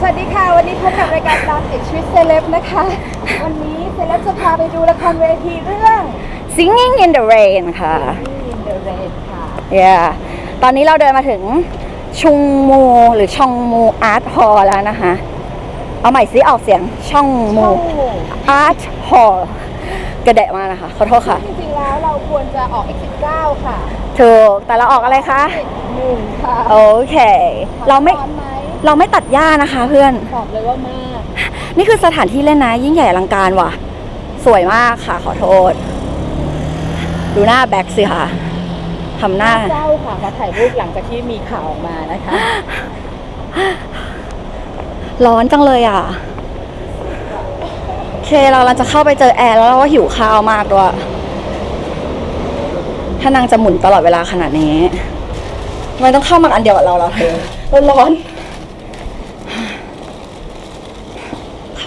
สวัสดีค่ะ วันนี้พบกับรายการตามติดชีวิตเซเลบนะคะ วันนี้เซเลบจะพาไปดูละครเวทีเรื่อง Singing in the Rain ค่ะ In the Rain ค่ะ yeah ตอนนี้เราเดินมาถึงชุงมูหรือช่องมูอาร์ตฮอลแล้วนะคะ เอาใหม่ซิออกเสียงช่องมูช่องมูอาร์ตฮอลกระแดะมากนะคะ ขอโทษค่ะ จริงๆแล้วเราควรจะออก X19 ค่ะ ถูก แต่เราออกอะไรคะหนึ่งค่ะ โอเค เราไม่พร้อไหม เราไม่ตัดหญ้านะคะเพื่อนบอกเลยว่ามากนี่คือสถานที่เล่นนะ ยิ่งใหญ่อลังการว่ะ สวยมากค่ะขอโทษ ดูหน้าแบ็คสิค่ะทำหน้าเจ้าค่ะมาถ่ายรูปหลังจากที่มีข่าวออกมานะคะ ร้อนจังเลยอะโอเคเราเราจะเข้าไปเจอแอร์แล้วเราก็หิวข้าวมากด้วยถ้านางจะหมุนตลอดเวลาขนาดนี้ทำไมต้องเข้ามาอันเดียวกับเราเราเธอเราร้อน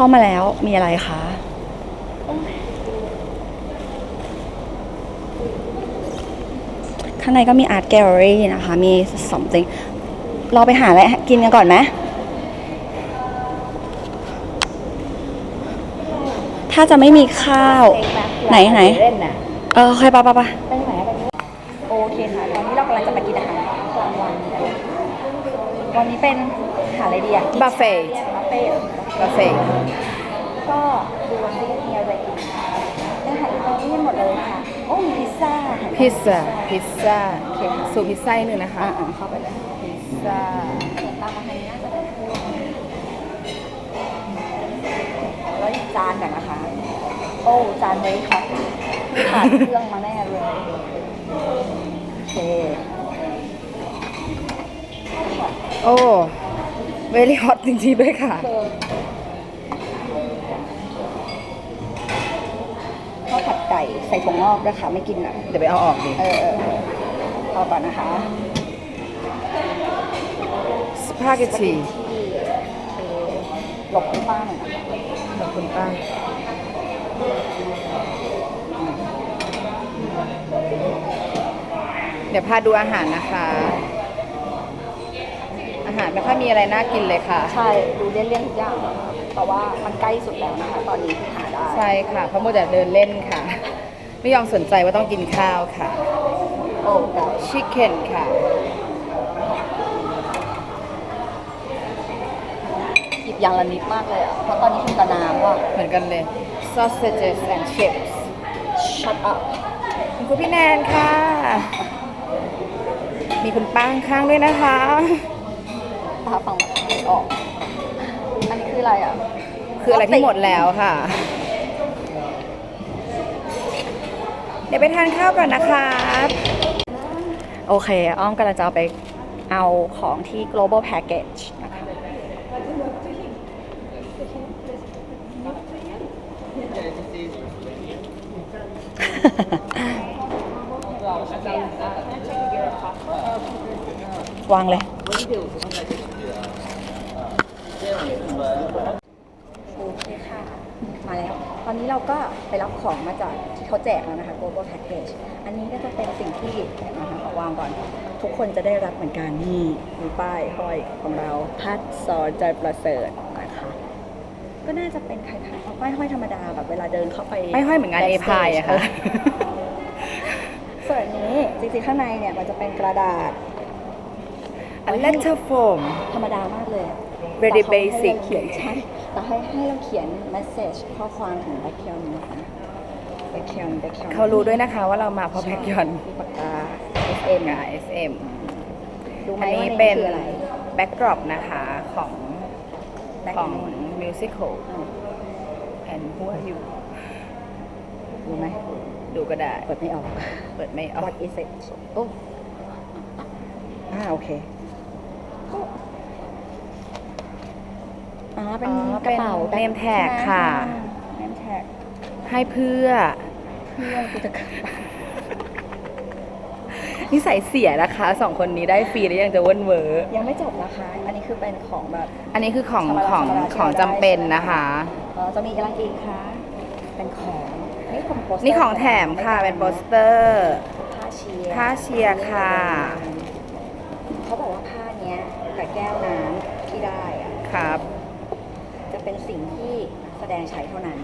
เข้ามาแล้วมีอะไรคะ ข้างในก็มีอาร์ตแกลเลอรี่นะคะ มี something เราไปหาอะไรกินกันก่อนไหมถ้าจะไม่มีข้าว ไหนไหนเล่นน่ะเออโอเคปะปะปะไปไหนกันเนี่ยโอเคค่ะตอนนี้เรากำลังจะมากินอาหารกลางวันกันวันนี้เป็นอาหารอะไรดีอะบัฟเฟ่ ต์บุฟเฟ่ต์กาแฟก็ดูวันที่มีอะไรอีกเป็นอาหารอิตาเลียนหมดเลยค่ะ โอ้มีพิซซ่าค่ะพิซซ่าพิซซ่าสูตรพิซซ่าอีกหนึ่งนะคะอะอะเข้าไปเลยพิซซ่าตามมาทางนี้น่าจะได้แล้วอีกจานกันนะคะ โอ้จานนี้ค่ะขาดเครื่องมาแน่เลยโอเคโอ้ เวลี่ฮอตจริงๆด้วยค่ะ ข้าวผัดไก่ใส่ถั่วงอกด้วยค่ะ ไม่กินอะ เดี๋ยวไปเอาออกดิ เออเออเออเอาก่อนนะคะสปาเกตตีหลบคุณป้าหน่อยนะคะขอบคุณป้าเดี๋ยวพาดูอาหารนะคะ อาหารไม่ค่อยมีอะไรน่ากินเลยค่ะ ใช่ดูเลี่ยนๆทุกอย่างแต่ว่ามันใกล้สุดแล้วนะคะตอนนี้ที่หาได้ใช่ค่ะเพราะมัวแต่เดินเล่นค่ะ ไม่ยอมสนใจว่าต้องกินข้าวค่ะโอ้ไก่ชิคเก้นค่ะ หยิบอย่างละนิดมากเลยอะเพราะตอนนี้คุณตะน้ำว่ะเหมือนกันเลย sausages and chips shut up คุณครูพี่แนนค่ะ มีคุณป้าข้างๆด้วยนะคะ ตาฟังไม่ออก อันนี้คืออะไรอะคืออะไรที่หมดแล้วค่ะ เดี๋ยวไปทานข้าวก่อนนะคะโอเค อ้อมกำลังจะเอาไปเอาของที่ global package นะคะ วางเลย โอเคค่ะ มาแล้ว ตอนนี้เราก็ไปรับของมาจากที่เขาแจกแล้วนะคะ global package อันนี้ก็จะเป็นสิ่งที่นะคะขอวางก่อน ทุกคนจะได้รับเหมือนกันนี่มีป้ายห้อยของเราพัดสอนใจประเสริฐนะคะก็น่าจะเป็นคล้ายๆเอาป้ายห้อยธรรมดาแบบเวลาเดินเข้าไปไม่ห้อยเหมือนงาน backstage เอพายอะค่ะส่วนอันนี้จริงๆข้างในเนี่ยมันจะเป็นกระดาษ a letter foam ธรรมดามากเลยอะ Very แต่เขาให้ basic เราเขียนใช่แต่ให้ให้เราเขียน message ข้อความถึงแบ็คเคียนนะคะแบ็คเคียนแบ็คเคียนเขารู้ด้วยนะคะว่าเรามาเพราะแพ็กยอนมีปากกา SM กับ SM รู้ไหมอันว่านี้ในเป็นคืออะไรแบ็กดรอปนะคะของ Back ของ in- musical อืม and who are you รู้ไหมดูก็ได้ เปิดไม่ออก เปิดไม่ออก What is it โอ้อ่าโอเค อ๋อเป็นอ๋อกระเป๋าเป็น name tag ค่ะเนมแท็กให้เพื่อเพื่อนกูจะนิสัยเสียนะคะสองคนนี้ได้ฟรีแล้วยังจะเว้นเวอร์ยังไม่จบนะคะ อันนี้คือเป็นของแบบ อันนี้คือของธรรมดาของธรรมดาของที่จำราได้เป็นใช่ไหมนะคะเอ่อจะมีอะไรอีกคะ เป็นของนี่ของโปสเตอร์นี่ของแถมค่ะเป็นโปสเตอร์ผ้าเชียร์ผ้าเชียร์ค่ะ เขาบอกว่าผ้าเนี้ยกับแก้วน้ำที่ได้อะครับ มสิ่งที่นักแสดงใช้เท่านั้น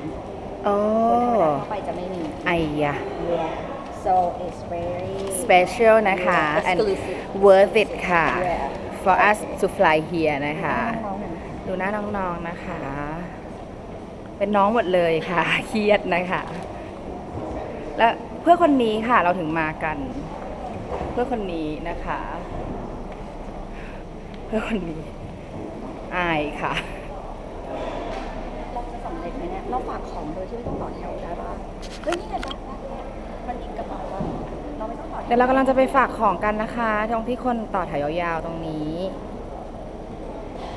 โอ้คนธรรมดาทั่วไปจะไม่มี ไอ้ยะ yeah so it's very special นะคะ Yeah, and exclusive. worth it ค่ะ Yeah. for us to fly here นะคะ น้องๆหน่อยนะคะดูหน้าน้องๆนะคะ เป็นน้องหมดเลยค่ะ เครียดนะคะ และเพื่อคนนี้ค่ะเราถึงมากัน เพื่อคนนี้นะคะ เพื่อคนนี้อายค่ะ เราจะสำเร็จไหมเนี่ยเราฝากของโดยที่ไม่ต้องต่อแถวได้ป่ะเฮ้ยนี่ไงจ๊ะมันอีกกระเป๋าป่ะเราไม่ต้องต่อแถเดี๋ยววเรากำลังจะไปฝากของกันนะคะ ตรงที่คนต่อแถวยาวๆตรงนี้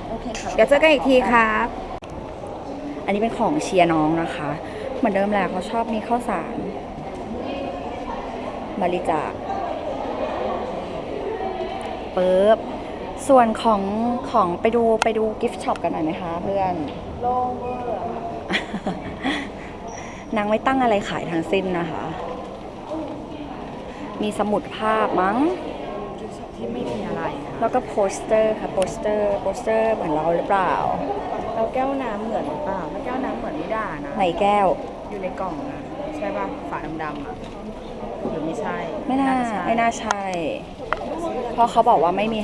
โอเคค่ะเดี๋ยวเจอกันอีกทีครับ อันนี้เป็นของเชียร์น้องนะคะ เหมือนเดิมแหละเขาชอบมีข้าวสารบริจาคปึ๊บส่วนของของไปดูไปดูกิฟต์ช็อปกันหน่อยไหมคะเพื่อน โล่งเวอร์ นางไม่ตั้งอะไรขายทั้งสิ้นนะคะ มีสมุดภาพมั้ง ที่ไม่มีอะไรค่ะแล้วก็โปสเตอร์ค่ะโปสเตอร์โปสเตอร์เหมือนเราหรือเปล่าแล้วแก้วน้ำเหมือนหรือเปล่าถ้าแก้วน้ำเหมือนไม่ด่านะไหนแก้ว อยู่ในกล่องนะใช่ป่ะฝาดำๆอะหรือไม่ใช่ไม่น่าใช่ไม่น่าใช่ เพราะเขาบอกว่าไม่มี